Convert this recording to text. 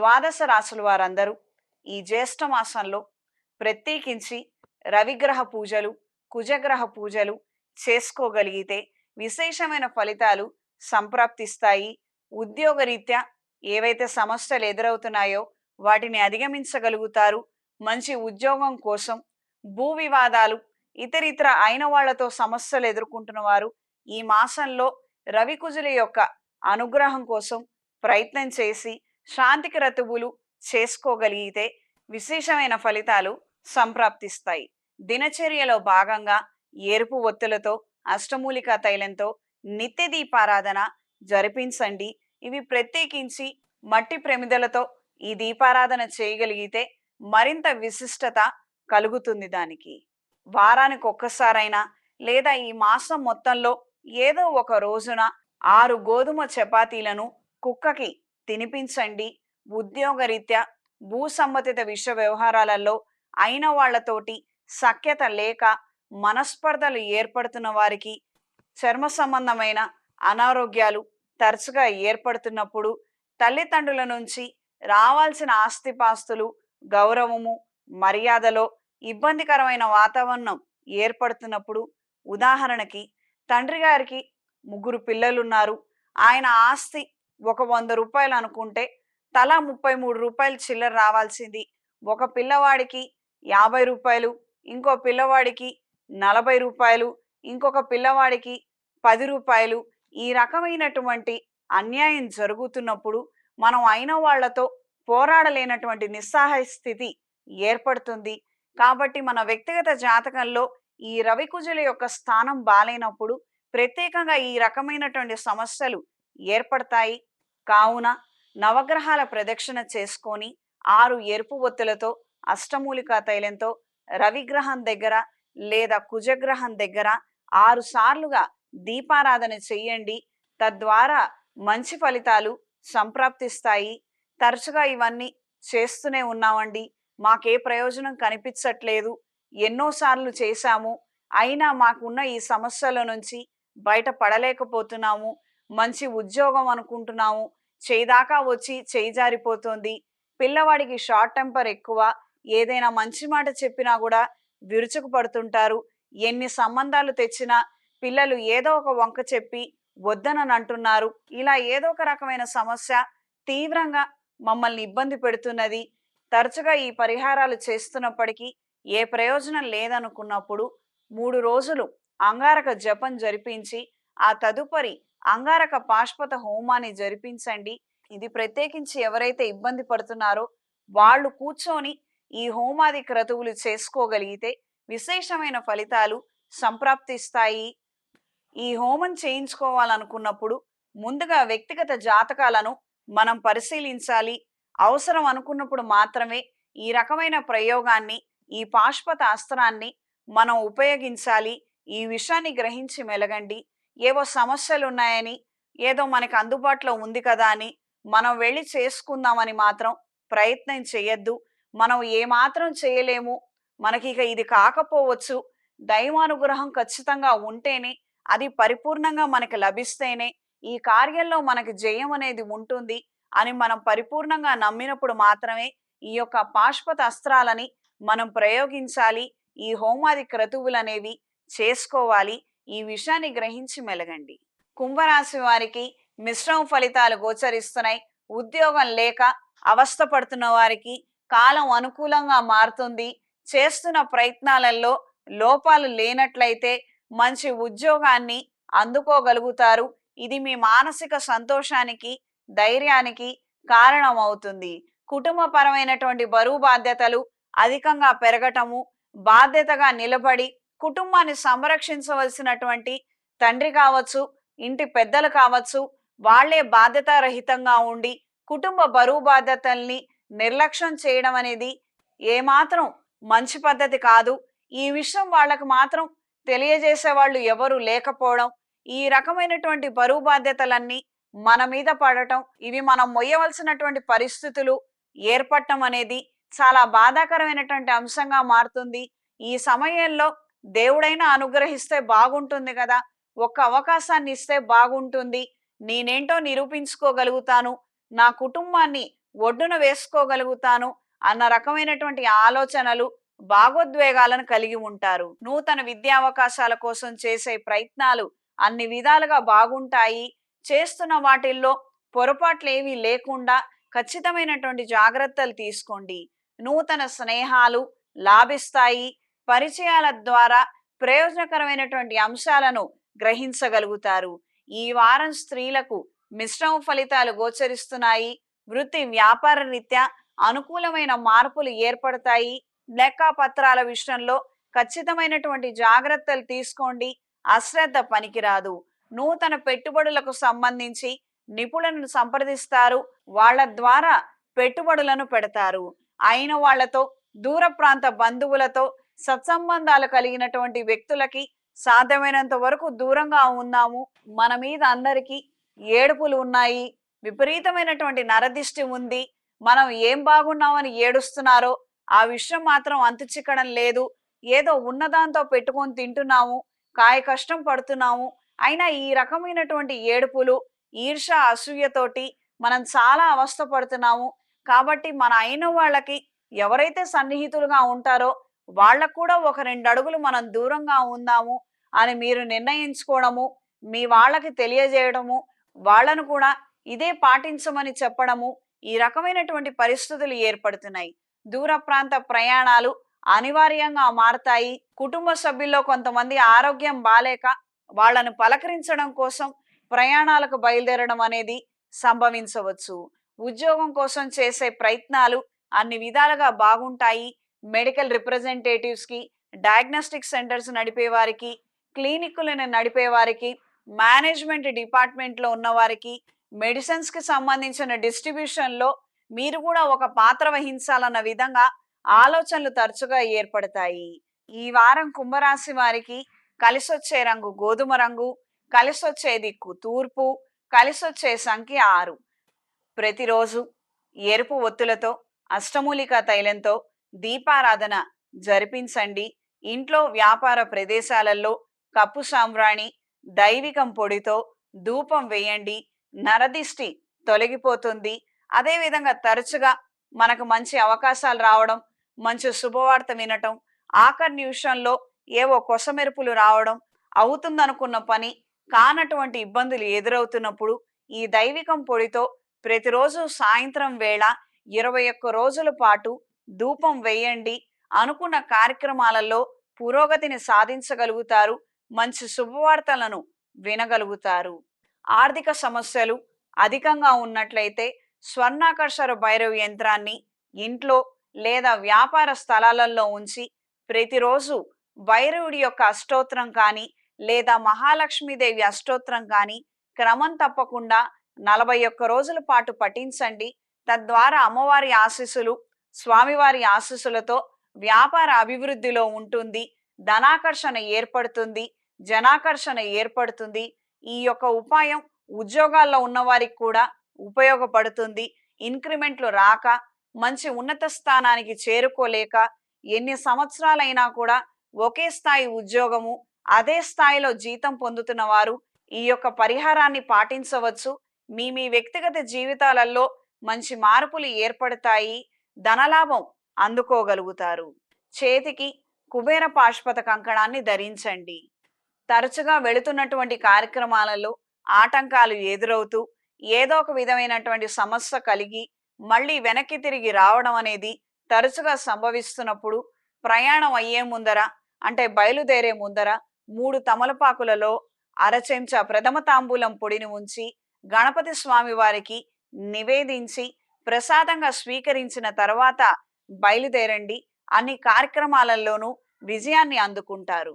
ద్వాదశ రాసుల వారందరూ ఈ జ్యేష్ఠ మాసంలో ప్రత్యేకించి రవిగ్రహ పూజలు కుజగ్రహ పూజలు చేసుకోగలిగితే విశేషమైన ఫలితాలు సంప్రాప్తిస్తాయి. ఉద్యోగరీత్యా ఏవైతే సమస్యలు ఎదురవుతున్నాయో వాటిని అధిగమించగలుగుతారు. మంచి ఉద్యోగం కోసం భూ వివాదాలు ఇతరితర అయిన వాళ్ళతో సమస్యలు ఎదుర్కొంటున్న వారు ఈ మాసంలో రవికుజుల యొక్క అనుగ్రహం కోసం ప్రయత్నం చేసి శాంతికి రతువులు చేసుకోగలిగితే విశేషమైన ఫలితాలు సంప్రాప్తిస్తాయి. దినచర్యలో భాగంగా ఎరుపు ఒత్తులతో అష్టమూలికా తైలంతో నిత్య దీపారాధన జరిపించండి. ఇవి ప్రత్యేకించి మట్టి ప్రమిదలతో ఈ దీపారాధన చేయగలిగితే మరింత విశిష్టత కలుగుతుంది దానికి. వారానికి ఒక్కసారైనా లేదా ఈ మాసం మొత్తంలో ఏదో ఒక రోజున ఆరు గోధుమ చపాతీలను కుక్కకి తినిపించండి. ఉద్యోగరీత్యా భూ సంబంధిత విషయ వ్యవహారాలలో అయిన వాళ్ళతోటి సఖ్యత లేక మనస్పర్ధలు ఏర్పడుతున్న వారికి చర్మ సంబంధమైన అనారోగ్యాలు తరచుగా ఏర్పడుతున్నప్పుడు తల్లిదండ్రుల నుంచి రావాల్సిన ఆస్తిపాస్తులు గౌరవము మర్యాదలో ఇబ్బందికరమైన వాతావరణం ఏర్పడుతున్నప్పుడు ఉదాహరణకి తండ్రి గారికి ముగ్గురు పిల్లలున్నారు. ఆయన ఆస్తి ఒక వంద రూపాయలు అనుకుంటే తలా ముప్పై మూడు రూపాయలు చిల్లర రావాల్సింది. ఒక పిల్లవాడికి యాభై రూపాయలు ఇంకో పిల్లవాడికి నలభై రూపాయలు ఇంకొక పిల్లవాడికి పది రూపాయలు ఈ రకమైనటువంటి అన్యాయం జరుగుతున్నప్పుడు మనం అయిన వాళ్ళతో పోరాడలేనటువంటి నిస్సహాయ స్థితి ఏర్పడుతుంది. కాబట్టి మన వ్యక్తిగత జాతకంలో ఈ రవికుజుల యొక్క స్థానం బాలైనప్పుడు ప్రత్యేకంగా ఈ రకమైనటువంటి సమస్యలు ఏర్పడతాయి. కావున నవగ్రహాల ప్రదక్షిణ చేసుకొని ఆరు ఎరుపు ఒత్తులతో అష్టమూలికా తైలంతో రవిగ్రహం దగ్గర లేదా కుజగ్రహం దగ్గర ఆరు సార్లుగా దీపారాధన చెయ్యండి తద్వారా మంచి ఫలితాలు సంప్రాప్తిస్తాయి. తరచుగా ఇవన్నీ చేస్తూనే ఉన్నామండి. మాకే ప్రయోజనం కనిపించట్లేదు. ఎన్నోసార్లు చేశాము. అయినా మాకున్న ఈ సమస్యల నుంచి బయటపడలేకపోతున్నాము మంచి ఉద్యోగం అనుకుంటున్నాము చేయిదాకా వచ్చి చేయి జారిపోతుంది. పిల్లవాడికి షార్ట్ టెంపర్ ఎక్కువ ఏదైనా మంచి మాట చెప్పినా కూడా విరుచుకు పడుతుంటారు ఎన్ని సంబంధాలు తెచ్చినా పిల్లలు ఏదో ఒక వంక చెప్పి వద్దనని అంటున్నారు. ఇలా ఏదో ఒక రకమైన సమస్య తీవ్రంగా మమ్మల్ని ఇబ్బంది పెడుతున్నది. తరచుగా ఈ పరిహారాలు చేస్తున్నప్పటికీ ఏ ప్రయోజనం లేదనుకున్నప్పుడు మూడు రోజులు అంగారక జపం జరిపించి ఆ తదుపరి అంగారక పాష్పత హోమాన్ని జరిపించండి. ఇది ప్రత్యేకించి ఎవరైతే ఇబ్బంది పడుతున్నారో వాళ్ళు కూర్చొని ఈ హోమాది క్రతువులు చేసుకోగలిగితే విశేషమైన ఫలితాలు సంప్రాప్తిస్తాయి. ఈ హోమం చేయించుకోవాలనుకున్నప్పుడు ముందుగా వ్యక్తిగత జాతకాలను మనం పరిశీలించాలి. అవసరం అనుకున్నప్పుడు మాత్రమే ఈ రకమైన ప్రయోగాన్ని ఈ పాష్పత అస్త్రాన్ని మనం ఉపయోగించాలి. ఈ విషయాన్ని గ్రహించి మెలగండి. ఏవో సమస్యలు ఉన్నాయని ఏదో మనకి అందుబాటులో ఉంది కదా అని మనం వెళ్ళి చేసుకుందామని మాత్రం ప్రయత్నం చేయొద్దు మనం ఏమాత్రం చేయలేము మనకి ఇక ఇది కాకపోవచ్చు. దైవానుగ్రహం ఖచ్చితంగా ఉంటేనే అది పరిపూర్ణంగా మనకి లభిస్తేనే ఈ కార్యంలో మనకి జయం అనేది ఉంటుంది అని మనం పరిపూర్ణంగా నమ్మినప్పుడు మాత్రమే ఈ యొక్క పాశ్వత అస్త్రాలని మనం ప్రయోగించాలి. ఈ హోమాది క్రతువులు అనేవి చేసుకోవాలి. ఈ విషయాన్ని గ్రహించి మెలగండి. కుంభరాశి వారికి మిశ్రమ ఫలితాలు గోచరిస్తున్నాయి. ఉద్యోగం లేక అవస్థపడుతున్న వారికి కాలం అనుకూలంగా మారుతుంది. చేస్తున్న ప్రయత్నాలలో లోపాలు లేనట్లయితే మంచి ఉద్యోగాన్ని అందుకోగలుగుతారు. ఇది మీ మానసిక సంతోషానికి ధైర్యానికి కారణమవుతుంది. కుటుంబపరమైనటువంటి బరువు బాధ్యతలు అధికంగా పెరగటము బాధ్యతగా నిలబడి కుటుంబాన్ని సంరక్షించవలసినటువంటి తండ్రి కావచ్చు ఇంటి పెద్దలు కావచ్చు వాళ్ళే బాధ్యతారహితంగా ఉండి కుటుంబ బరువు బాధ్యతల్ని నిర్లక్ష్యం చేయడం అనేది ఏమాత్రం మంచి పద్ధతి కాదు. ఈ విషయం వాళ్ళకు మాత్రం తెలియజేసే వాళ్ళు ఎవరు లేకపోవడం ఈ రకమైనటువంటి బరువు బాధ్యతలన్నీ మన మీద పడటం ఇవి మనం మొయ్యవలసినటువంటి పరిస్థితులు ఏర్పడటం అనేది చాలా బాధాకరమైనటువంటి అంశంగా మారుతుంది. ఈ సమయంలో దేవుడైనా అనుగ్రహిస్తే బాగుంటుంది కదా. ఒక్క అవకాశాన్ని ఇస్తే బాగుంటుంది. నేనేంటో నిరూపించుకోగలుగుతాను. నా కుటుంబాన్ని ఒడ్డున వేసుకోగలుగుతాను అన్న రకమైనటువంటి ఆలోచనలు భాగోద్వేగాలను కలిగి ఉంటారు. నూతన విద్యా అవకాశాల కోసం చేసే ప్రయత్నాలు అన్ని విధాలుగా బాగుంటాయి. చేస్తున్న వాటిల్లో పొరపాట్లు ఏమీ లేకుండా ఖచ్చితమైనటువంటి జాగ్రత్తలు తీసుకోండి. నూతన స్నేహాలు లాభిస్తాయి. పరిచయాల ద్వారా ప్రయోజనకరమైనటువంటి అంశాలను గ్రహించగలుగుతారు. ఈ వారం స్త్రీలకు మిశ్రమ ఫలితాలు గోచరిస్తున్నాయి. వృత్తి వ్యాపార రీత్యా అనుకూలమైన మార్పులు ఏర్పడతాయి. లెక్కపత్రాల విషయంలో ఖచ్చితమైనటువంటి జాగ్రత్తలు తీసుకోండి. అశ్రద్ధ పనికిరాదు. నూతన పెట్టుబడులకు సంబంధించి నిపుణులను సంప్రదిస్తారు. వాళ్ళ ద్వారా పెట్టుబడులను పెడతారు. అయిన వాళ్ళతో దూర ప్రాంత బంధువులతో సత్సంబంధాలు కలిగినటువంటి వ్యక్తులకి సాధ్యమైనంత వరకు దూరంగా ఉన్నాము. మన మీద అందరికీ ఏడుపులు ఉన్నాయి. విపరీతమైనటువంటి నరదిష్టి ఉంది. మనం ఏం బాగున్నామని ఏడుస్తున్నారో ఆ విషయం మాత్రం అంతు చిక్కడం లేదు. ఏదో ఉన్నదాంతో పెట్టుకొని తింటున్నాము. కాయ కష్టం పడుతున్నాము. అయినా ఈ రకమైనటువంటి ఏడుపులు ఈర్ష అసూయతోటి మనం చాలా అవస్థ పడుతున్నాము కాబట్టి మన అయిన వాళ్ళకి ఎవరైతే సన్నిహితులుగా ఉంటారో వాళ్ళకు కూడా ఒక రెండు అడుగులు మనం దూరంగా ఉందాము అని మీరు నిర్ణయించుకోవడము మీ వాళ్ళకి తెలియజేయడము వాళ్ళను కూడా ఇదే పాటించమని చెప్పడము ఈ రకమైనటువంటి పరిస్థితులు ఏర్పడుతున్నాయి. దూర ప్రాంత ప్రయాణాలు అనివార్యంగా మారతాయి. కుటుంబ సభ్యుల్లో కొంతమంది ఆరోగ్యం బాలేక వాళ్ళను పలకరించడం కోసం ప్రయాణాలకు బయలుదేరడం అనేది సంభవించవచ్చు. ఉద్యోగం కోసం చేసే ప్రయత్నాలు అన్ని విధాలుగా బాగుంటాయి. మెడికల్ రిప్రజెంటేటివ్స్కి డయాగ్నోస్టిక్ సెంటర్స్ నడిపే వారికి క్లినిక్లను నడిపే వారికి మేనేజ్మెంట్ డిపార్ట్మెంట్లో ఉన్నవారికి ఉన్న వారికి సంబంధించిన డిస్ట్రిబ్యూషన్లో మీరు కూడా ఒక పాత్ర వహించాలన్న విధంగా ఆలోచనలు తరచుగా ఏర్పడతాయి. ఈ వారం కుంభరాశి వారికి కలిసొచ్చే రంగు గోధుమ రంగు కలిసొచ్చే దిక్కు తూర్పు కలిసొచ్చే సంఖ్య ఆరు. ప్రతిరోజు ఎరుపు ఒత్తులతో అష్టమూలిక తైలంతో దీపారాధన జరిపించండి. ఇంట్లో వ్యాపార ప్రదేశాలలో కప్పు సాంబ్రాణి దైవికం పొడితో ధూపం వేయండి. నరదిష్టి తొలగిపోతుంది. అదేవిధంగా తరచుగా మనకు మంచి అవకాశాలు రావడం మంచి శుభవార్త వినటం ఆఖరి నిమిషంలో ఏవో కొసమెరుపులు రావడం అవుతుందనుకున్న పని కానటువంటి ఇబ్బందులు ఎదురవుతున్నప్పుడు ఈ దైవికం పొడితో ప్రతిరోజు సాయంత్రం వేళ ఇరవై ఒక్క రోజుల పాటు ధూపం వేయండి. అనుకున్న కార్యక్రమాలలో పురోగతిని సాధించగలుగుతారు. మంచి శుభవార్తలను వినగలుగుతారు. ఆర్థిక సమస్యలు అధికంగా ఉన్నట్లయితే స్వర్ణాకర్షర భైరవ యంత్రాన్ని ఇంట్లో లేదా వ్యాపార స్థలాలలో ఉంచి ప్రతిరోజు భైరవుడి యొక్క అష్టోత్రం కానీ లేదా మహాలక్ష్మీదేవి అష్టోత్రం కానీ క్రమం తప్పకుండా నలభై ఒక్క రోజుల పాటు పఠించండి. తద్వారా అమ్మవారి ఆశీస్సులు స్వామివారి ఆశీస్సులతో వ్యాపార అభివృద్ధిలో ఉంటుంది. ధనాకర్షణ ఏర్పడుతుంది. జనాకర్షణ ఏర్పడుతుంది. ఈ యొక్క ఉపాయం ఉద్యోగాల్లో ఉన్నవారికి కూడా ఉపయోగపడుతుంది. ఇంక్రిమెంట్లు రాక మంచి ఉన్నత స్థానానికి చేరుకోలేక ఎన్ని సంవత్సరాలైనా కూడా ఒకే స్థాయి ఉద్యోగము అదే స్థాయిలో జీతం పొందుతున్న వారు ఈ యొక్క పరిహారాన్ని పాటించవచ్చు. మీ మీ వ్యక్తిగత జీవితాలలో మంచి మార్పులు ఏర్పడతాయి. ధనలాభం అందుకోగలుగుతారు. చేతికి కుబేర పాశుపత కంకణాన్ని ధరించండి. తరచుగా వెళుతున్నటువంటి కార్యక్రమాలలో ఆటంకాలు ఎదురవుతూ ఏదో ఒక విధమైనటువంటి సమస్య కలిగి మళ్ళీ వెనక్కి తిరిగి రావడం అనేది తరచుగా సంభవిస్తున్నప్పుడు ప్రయాణం అయ్యే ముందర అంటే బయలుదేరే ముందర మూడు తమలపాకులలో అరచెంచా ప్రథమ తాంబూలం పొడిని ఉంచి గణపతి స్వామి వారికి నివేదించి ప్రసాదంగా స్వీకరించిన తర్వాత బయలుదేరండి అన్ని కార్యక్రమాలలోనూ విజయాన్ని అందుకుంటారు.